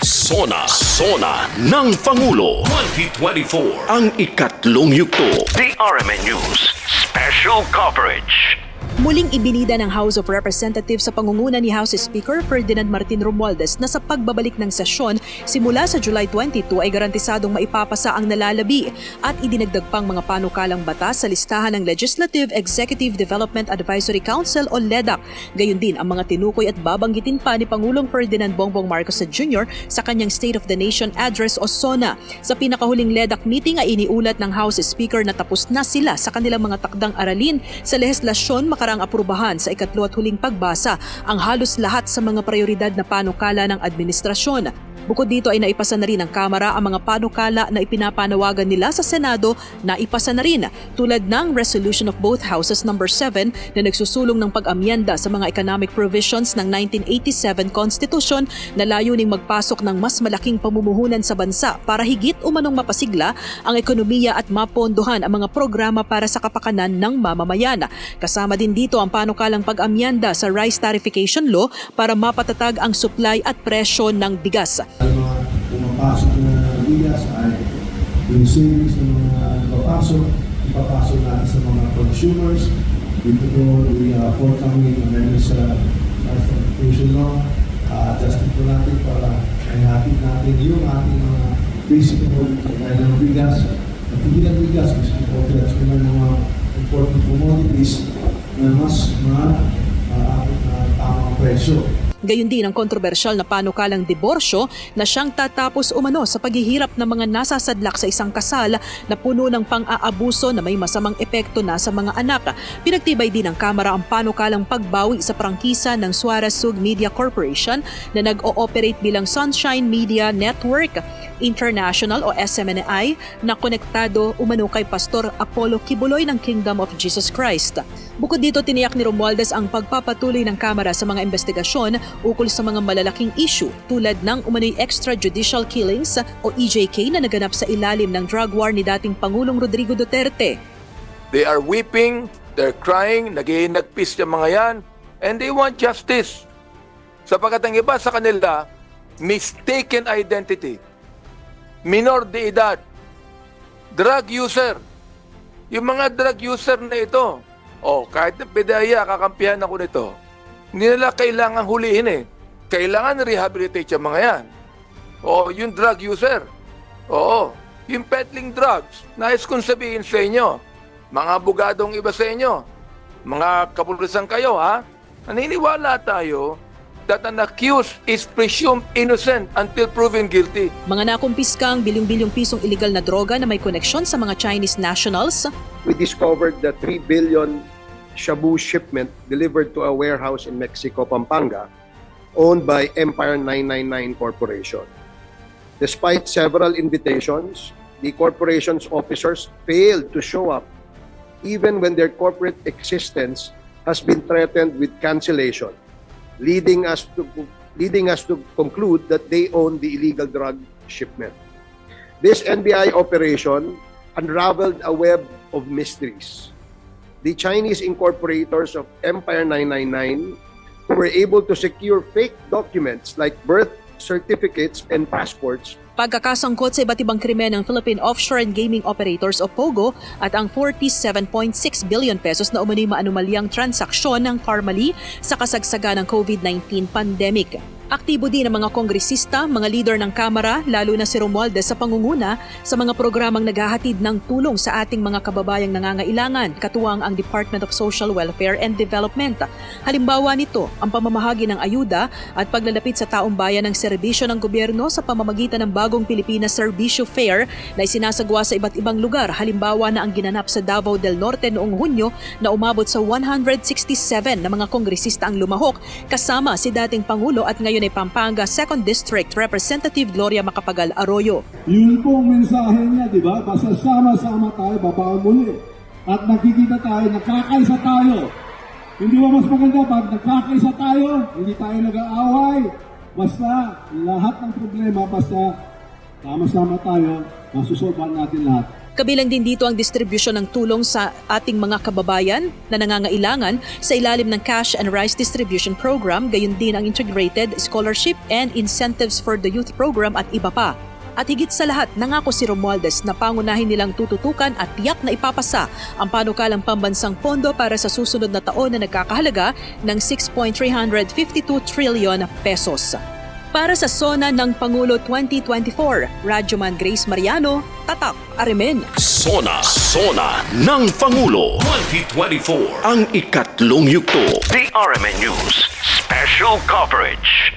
Sona, Sona ng Pangulo. 2024. Ang ikatlong yugto. The RMN News Special Coverage. Muling ibinida ng House of Representatives sa pangunguna ni House Speaker Ferdinand Martin Romualdez na sa pagbabalik ng sesyon simula sa July 22 ay garantisadong maipapasa ang nalalabi at idinagdag pang mga panukalang batas sa listahan ng Legislative Executive Development Advisory Council o LEDAC. Gayon din ang mga tinukoy at babanggitin pa ni Pangulong Ferdinand Bongbong Marcos Jr. sa kanyang State of the Nation Address o SONA. Sa pinakahuling LEDAC meeting ay iniulat ng House Speaker na tapos na sila sa kanilang mga takdang aralin sa legislasyon makarang aprubahan sa ikatlo at huling pagbasa ang halos lahat sa mga prioridad na panukala ng administrasyon. Bukod dito ay naipasa na rin ng Kamara ang mga panukala na ipinapanawagan nila sa Senado na ipasa na rin tulad ng Resolution of Both Houses No. 7 na nagsusulong ng pag-amyenda sa mga economic provisions ng 1987 Constitution na layuning magpasok ng mas malaking pamumuhunan sa bansa para higit umanong mapasigla ang ekonomiya at mapondohan ang mga programa para sa kapakanan ng mamamayan. Kasama din dito ang panukalang pag-amyenda sa Rice Tarification Law para mapatatag ang supply at presyo ng bigas. Pumapasok na bigas ay yung savings ng mga papasok, ipapasok natin sa mga consumers. Dito po, we are forthcoming amendments sa transportation law. Uh, adjustin po natin para ay hatid natin yung ating mga basic commodities gaya ng bigas. At hindi lang bigas, mas important sa mga mga important commodities na mas ma-aabot na tamang presyo. Gayon din ang kontrobersyal na panukalang diborsyo na siyang tatapos umano sa paghihirap ng mga nasasadlak sa isang kasal na puno ng pang-aabuso na may masamang epekto na sa mga anak. Pinagtibay din ng Kamara ang panukalang pagbawi sa prangkisa ng Suarez Sug Media Corporation na nag-ooperate bilang Sunshine Media Network International o SMNI na konektado umano kay Pastor Apollo Kibuloy ng Kingdom of Jesus Christ. Bukod dito, tiniyak ni Romualdez ang pagpapatuloy ng Kamara sa mga investigasyon ukol sa mga malalaking issue tulad ng umano'y extrajudicial killings o EJK na naganap sa ilalim ng drug war ni dating Pangulong Rodrigo Duterte. They are weeping, they're crying, nagihinagpis yung mga yan, and they want justice. Sapagkat ang iba sa kanila, mistaken identity, minor de edad, drug user. Yung mga drug user na ito, oh, kahit na pedaya, kakampihan ako nito, hindi nila kailangan hulihin eh. Kailangan rehabilitate yung mga yan. Oo, yung drug user. Oo, yung peddling drugs. Nais kong sabihin sa inyo, mga abogadong iba sa inyo, mga kapulisan kayo ha, naniniwala tayo that an accused is presumed innocent until proven guilty. Mga nakumpiskang bilyong-bilyong pisong illegal na droga na may koneksyon sa mga Chinese nationals, we discovered the 3 billion shabu shipment delivered to a warehouse in Mexico, Pampanga, owned by Empire 999 Corporation. Despite several invitations, the corporation's officers failed to show up even when their corporate existence has been threatened with cancellation, leading us to leading us to conclude that they own the illegal drug shipment. This NBI operation unraveled a web of mysteries. The Chinese incorporators of Empire 999 who were able to secure fake documents like birth certificates and passports pagkakasangkot sa iba't ibang krimen ng Philippine Offshore and Gaming Operators o POGO at ang 47.6 billion pesos na umano'y maanumalyang transaksyon ng Farmally sa kasagsaga ng COVID-19 pandemic. Aktibo din ang mga kongresista, mga leader ng Kamara, lalo na si Romualdez sa pangunguna sa mga programang naghahatid ng tulong sa ating mga kababayang nangangailangan, katuwang ang Department of Social Welfare and Development. Halimbawa nito, ang pamamahagi ng ayuda at paglalapit sa taong bayan ng serbisyo ng gobyerno sa pamamagitan ng bagong Pilipinas Serbisyo Fair na isinasagwa sa iba't ibang lugar. Halimbawa na ang ginanap sa Davao del Norte noong Hunyo na umabot sa 167 na mga kongresista ang lumahok kasama si dating Pangulo at ngayon ay Pampanga 2nd District Representative Gloria Macapagal Arroyo. Yun pong mensahe niya, di ba? Basta sama-sama tayo, muli. At nakikita tayo, nakakaisa tayo. Hindi ba mas maganda pag nakakaisa tayo, hindi tayo nag-aaway. Basta lahat ng problema, basta sama-sama tayo, masusolban natin lahat. Kabilang din dito ang distribusyon ng tulong sa ating mga kababayan na nangangailangan sa ilalim ng Cash and Rice Distribution Program, gayon din ang Integrated Scholarship and Incentives for the Youth Program at iba pa. At higit sa lahat, nangako si Romualdez na pangunahin nilang tututukan at tiyak na ipapasa ang panukalang pambansang pondo para sa susunod na taon na nagkakahalaga ng 6.352 trillion pesos. Para sa Sona ng Pangulo 2024, Radyoman Grace Mariano, Tatak, Arimen. Sona, Sona ng Pangulo 2024 ang ikatlong yugto. The RMN News Special Coverage.